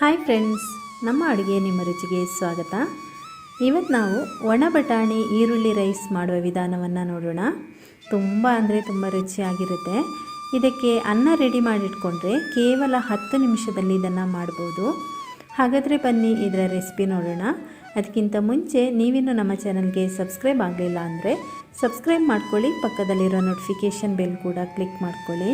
Hi friends ನಮ್ಮ ಅಡುಗೆ ನಿಮ್ಮ ರುಚಿಗೆ ಸ್ವಾಗತ. ಇವತ್ತು ನಾವು ಒಣ ಬಟಾಣಿ ಈರುಳ್ಳಿ ರೈಸ್ ಮಾಡುವ ವಿಧಾನವನ್ನು ನೋಡೋಣ. ತುಂಬ ಅಂದರೆ ತುಂಬ ರುಚಿಯಾಗಿರುತ್ತೆ. ಇದಕ್ಕೆ ಅನ್ನ ರೆಡಿ ಮಾಡಿಟ್ಕೊಂಡ್ರೆ ಕೇವಲ ಹತ್ತು ನಿಮಿಷದಲ್ಲಿ ಇದನ್ನು ಮಾಡ್ಬೋದು. ಹಾಗಾದರೆ ಬನ್ನಿ ಇದರ ರೆಸಿಪಿ ನೋಡೋಣ. ಅದಕ್ಕಿಂತ ಮುಂಚೆ ನೀವಿನ್ನು ನಮ್ಮ ಚಾನಲ್ಗೆ ಸಬ್ಸ್ಕ್ರೈಬ್ ಆಗಲಿಲ್ಲ ಅಂದರೆ ಸಬ್ಸ್ಕ್ರೈಬ್ ಮಾಡ್ಕೊಳ್ಳಿ, ಪಕ್ಕದಲ್ಲಿರೋ ನೋಟಿಫಿಕೇಷನ್ ಬೆಲ್ ಕೂಡ ಕ್ಲಿಕ್ ಮಾಡ್ಕೊಳ್ಳಿ.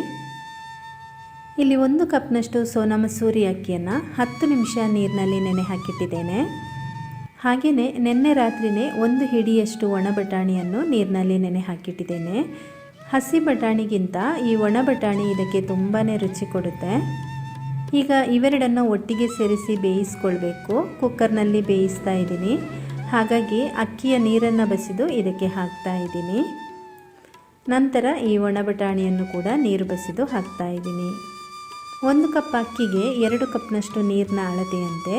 ಇಲ್ಲಿ ಒಂದು ಕಪ್ನಷ್ಟು ಸೋನಾ ಮಸೂರಿ ಅಕ್ಕಿಯನ್ನು ಹತ್ತು ನಿಮಿಷ ನೀರಿನಲ್ಲಿ ನೆನೆ ಹಾಕಿಟ್ಟಿದ್ದೇನೆ. ಹಾಗೆಯೇ ನಿನ್ನೆ ರಾತ್ರಿನೇ ಒಂದು ಹಿಡಿಯಷ್ಟು ಒಣ ಬಟಾಣಿಯನ್ನು ನೀರಿನಲ್ಲಿ ನೆನೆ ಹಾಕಿಟ್ಟಿದ್ದೇನೆ. ಹಸಿ ಬಟಾಣಿಗಿಂತ ಈ ಒಣ ಬಟಾಣಿ ಇದಕ್ಕೆ ತುಂಬಾ ರುಚಿ ಕೊಡುತ್ತೆ. ಈಗ ಇವೆರಡನ್ನು ಒಟ್ಟಿಗೆ ಸೇರಿಸಿ ಬೇಯಿಸ್ಕೊಳ್ಬೇಕು. ಕುಕ್ಕರ್ನಲ್ಲಿ ಬೇಯಿಸ್ತಾ ಇದ್ದೀನಿ. ಹಾಗಾಗಿ ಅಕ್ಕಿಯ ನೀರನ್ನು ಬಸಿದು ಇದಕ್ಕೆ ಹಾಕ್ತಾ ಇದ್ದೀನಿ. ನಂತರ ಈ ಒಣ ಬಟಾಣಿಯನ್ನು ಕೂಡ ನೀರು ಬಸಿದು ಹಾಕ್ತಾ ಇದ್ದೀನಿ. ಒಂದು ಕಪ್ ಅಕ್ಕಿಗೆ ಎರಡು ಕಪ್ನಷ್ಟು ನೀರಿನ ಅಳತೆಯಂತೆ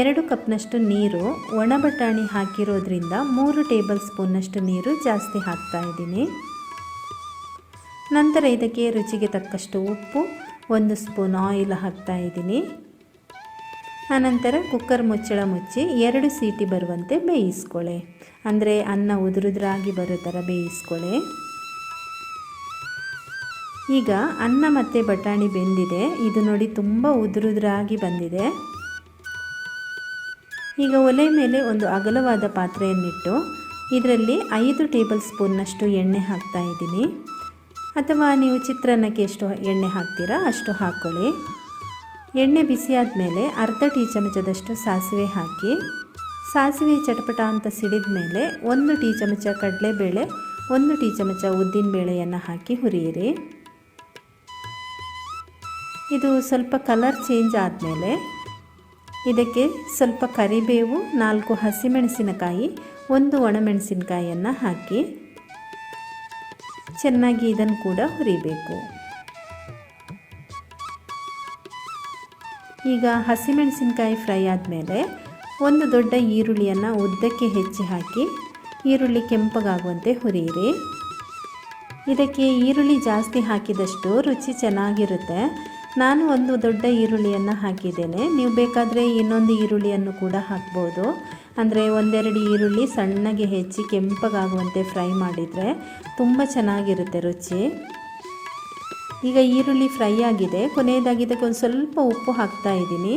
ಎರಡು ಕಪ್ನಷ್ಟು ನೀರು ಒಣ ಬಟಾಣಿ ಹಾಕಿರೋದ್ರಿಂದ ಮೂರು ಟೇಬಲ್ ಸ್ಪೂನ್ನಷ್ಟು ನೀರು ಜಾಸ್ತಿ ಹಾಕ್ತಾ ಇದ್ದೀನಿ. ನಂತರ ಇದಕ್ಕೆ ರುಚಿಗೆ ತಕ್ಕಷ್ಟು ಉಪ್ಪು, ಒಂದು ಸ್ಪೂನ್ ಆಯಿಲ್ ಹಾಕ್ತಾ ಇದ್ದೀನಿ. ಆನಂತರ ಕುಕ್ಕರ್ ಮುಚ್ಚಳ ಮುಚ್ಚಿ ಎರಡು ಸೀಟಿ ಬರುವಂತೆ ಬೇಯಿಸ್ಕೊಳ್ಳಿ ಅಂದರೆ ಅನ್ನ ಉದುರುದ್ರಾಗಿ ಬರೋ ಥರ ಬೇಯಿಸ್ಕೊಳ್ಳಿ ಈಗ ಅನ್ನ ಮತ್ತು ಬಟಾಣಿ ಬೆಂದಿದೆ. ಇದು ನೋಡಿ ತುಂಬ ಉದುರುದ್ರಾಗಿ ಬಂದಿದೆ. ಈಗ ಒಲೆ ಮೇಲೆ ಒಂದು ಅಗಲವಾದ ಪಾತ್ರೆಯನ್ನಿಟ್ಟು ಇದರಲ್ಲಿ ಐದು ಟೇಬಲ್ ಸ್ಪೂನ್ನಷ್ಟು ಎಣ್ಣೆ ಹಾಕ್ತಾ ಇದ್ದೀನಿ. ಅಥವಾ ನೀವು ಚಿತ್ರಾನ್ನಕ್ಕೆ ಎಷ್ಟು ಎಣ್ಣೆ ಹಾಕ್ತೀರಾ ಅಷ್ಟು ಹಾಕ್ಕೊಳ್ಳಿ ಎಣ್ಣೆ ಬಿಸಿಯಾದ ಮೇಲೆ ಅರ್ಧ ಟೀ ಚಮಚದಷ್ಟು ಸಾಸಿವೆ ಹಾಕಿ, ಸಾಸಿವೆ ಚಟಪಟ ಅಂತ ಸಿಡಿದ ಮೇಲೆ ಒಂದು ಟೀ ಚಮಚ ಕಡಲೆಬೇಳೆ, ಒಂದು ಟೀ ಚಮಚ ಉದ್ದಿನಬೇಳೆಯನ್ನು ಹಾಕಿ ಹುರಿಯಿರಿ. ಇದು ಸ್ವಲ್ಪ ಕಲರ್ ಚೇಂಜ್ ಆದಮೇಲೆ ಇದಕ್ಕೆ ಸ್ವಲ್ಪ ಕರಿಬೇವು, ನಾಲ್ಕು ಹಸಿಮೆಣಸಿನಕಾಯಿ, ಒಂದು ಒಣಮೆಣಸಿನಕಾಯಿಯನ್ನು ಹಾಕಿ ಚೆನ್ನಾಗಿ ಇದನ್ನು ಕೂಡ ಹುರಿಬೇಕು. ಈಗ ಹಸಿಮೆಣಸಿನಕಾಯಿ ಫ್ರೈ ಆದಮೇಲೆ ಒಂದು ದೊಡ್ಡ ಈರುಳ್ಳಿಯನ್ನು ಉದ್ದಕ್ಕೆ ಹೆಚ್ಚಿ ಹಾಕಿ ಈರುಳ್ಳಿ ಕೆಂಪಗಾಗುವಂತೆ ಹುರಿಯಿರಿ. ಇದಕ್ಕೆ ಈರುಳ್ಳಿ ಜಾಸ್ತಿ ಹಾಕಿದಷ್ಟು ರುಚಿ ಚೆನ್ನಾಗಿರುತ್ತೆ. ನಾನು ಒಂದು ದೊಡ್ಡ ಈರುಳ್ಳಿಯನ್ನು ಹಾಕಿದ್ದೇನೆ. ನೀವು ಬೇಕಾದರೆ ಇನ್ನೊಂದು ಈರುಳ್ಳಿಯನ್ನು ಕೂಡ ಹಾಕ್ಬೋದು. ಅಂದರೆ ಒಂದೆರಡು ಈರುಳ್ಳಿ ಸಣ್ಣಗೆ ಹೆಚ್ಚಿ ಕೆಂಪಗಾಗುವಂತೆ ಫ್ರೈ ಮಾಡಿದರೆ ತುಂಬ ಚೆನ್ನಾಗಿರುತ್ತೆ ರುಚಿ. ಈಗ ಈರುಳ್ಳಿ ಫ್ರೈ ಆಗಿದೆ. ಕೊನೆಯದಾಗಿ ಇದಕ್ಕೆ ಒಂದು ಸ್ವಲ್ಪ ಉಪ್ಪು ಹಾಕ್ತಾ ಇದ್ದೀನಿ.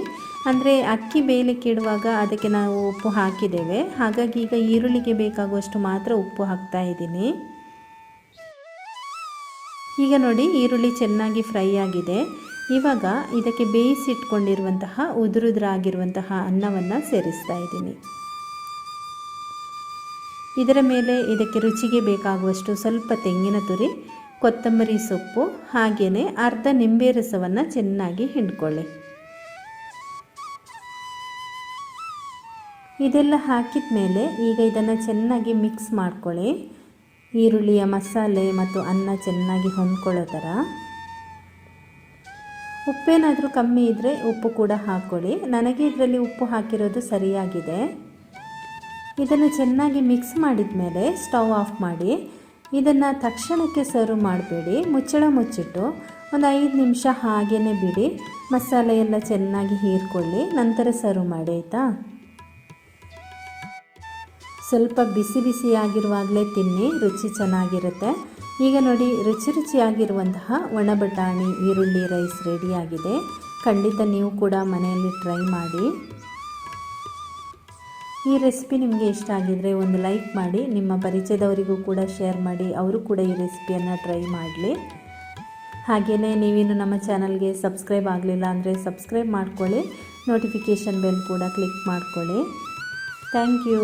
ಅಂದರೆ ಅಕ್ಕಿ ಬೇಯಲಿಕ್ಕೆ ಇಡುವಾಗ ಅದಕ್ಕೆ ನಾವು ಉಪ್ಪು ಹಾಕಿದ್ದೇವೆ. ಹಾಗಾಗಿ ಈಗ ಈರುಳ್ಳಿಗೆ ಬೇಕಾಗುವಷ್ಟು ಮಾತ್ರ ಉಪ್ಪು ಹಾಕ್ತಾ ಇದ್ದೀನಿ. ಈಗ ನೋಡಿ, ಈರುಳ್ಳಿ ಚೆನ್ನಾಗಿ ಫ್ರೈ ಆಗಿದೆ. ಇವಾಗ ಇದಕ್ಕೆ ಬೇಯಿಸಿಟ್ಕೊಂಡಿರುವಂತಹ ಉದುರುದ್ರಾಗಿರುವಂತಹ ಅನ್ನವನ್ನು ಸೇರಿಸ್ತಾ ಇದ್ದೀನಿ. ಇದರ ಮೇಲೆ ಇದಕ್ಕೆ ರುಚಿಗೆ ಬೇಕಾಗುವಷ್ಟು ಸ್ವಲ್ಪ ತೆಂಗಿನ ತುರಿ, ಕೊತ್ತಂಬರಿ ಸೊಪ್ಪು ಹಾಗೆಯೇ ಅರ್ಧ ನಿಂಬೆ ರಸವನ್ನು ಚೆನ್ನಾಗಿ ಹಿಂಡ್ಕೊಳ್ಳಿ. ಇದೆಲ್ಲ ಹಾಕಿದ ಮೇಲೆ ಈಗ ಇದನ್ನು ಚೆನ್ನಾಗಿ ಮಿಕ್ಸ್ ಮಾಡ್ಕೊಳ್ಳಿ. ಈರುಳ್ಳಿಯ ಮಸಾಲೆ ಮತ್ತು ಅನ್ನ ಚೆನ್ನಾಗಿ ಹೊಂದ್ಕೊಳ್ಳೋ ಥರ. ಉಪ್ಪೇನಾದರೂ ಕಮ್ಮಿ ಇದ್ದರೆ ಉಪ್ಪು ಕೂಡ ಹಾಕ್ಕೊಳ್ಳಿ ನನಗೆ ಇದರಲ್ಲಿ ಉಪ್ಪು ಹಾಕಿರೋದು ಸರಿಯಾಗಿದೆ. ಇದನ್ನು ಚೆನ್ನಾಗಿ ಮಿಕ್ಸ್ ಮಾಡಿದ ಮೇಲೆ ಸ್ಟವ್ ಆಫ್ ಮಾಡಿ, ಇದನ್ನು ತಕ್ಷಣಕ್ಕೆ ಸರ್ವ್ ಮಾಡಬೇಡಿ. ಮುಚ್ಚಳ ಮುಚ್ಚಿಟ್ಟು ಒಂದು ಐದು ನಿಮಿಷ ಹಾಗೇ ಬಿಡಿ. ಮಸಾಲೆ ಎಲ್ಲ ಚೆನ್ನಾಗಿ ಹೀರ್ಕೊಳ್ಳಿ, ನಂತರ ಸರ್ವ್ ಮಾಡಿ, ಆಯಿತಾ? ಸ್ವಲ್ಪ ಬಿಸಿ ಬಿಸಿಯಾಗಿರುವಾಗಲೇ ತಿನ್ನಿ, ರುಚಿ ಚೆನ್ನಾಗಿರುತ್ತೆ. ಈಗ ನೋಡಿ, ರುಚಿ ರುಚಿಯಾಗಿರುವಂತಹ ಒಣ ಬಟಾಣಿ, ಈರುಳ್ಳಿ ರೈಸ್ ರೆಡಿಯಾಗಿದೆ. ಖಂಡಿತ ನೀವು ಕೂಡ ಮನೆಯಲ್ಲಿ ಟ್ರೈ ಮಾಡಿ. ಈ ರೆಸಿಪಿ ನಿಮಗೆ ಇಷ್ಟ ಆಗಿದರೆ ಒಂದು ಲೈಕ್ ಮಾಡಿ, ನಿಮ್ಮ ಪರಿಚಯದವರಿಗೂ ಕೂಡ ಶೇರ್ ಮಾಡಿ, ಅವರು ಕೂಡ ಈ ರೆಸಿಪಿಯನ್ನು ಟ್ರೈ ಮಾಡಲಿ. ಹಾಗೆಯೇ ನೀವಿನ್ನು ನಮ್ಮ ಚಾನಲ್ಗೆ ಸಬ್ಸ್ಕ್ರೈಬ್ ಆಗಲಿಲ್ಲ ಅಂದರೆ ಸಬ್ಸ್ಕ್ರೈಬ್ ಮಾಡ್ಕೊಳ್ಳಿ, ನೋಟಿಫಿಕೇಷನ್ ಬೆಲ್ ಕೂಡ ಕ್ಲಿಕ್ ಮಾಡ್ಕೊಳ್ಳಿ. Thank you.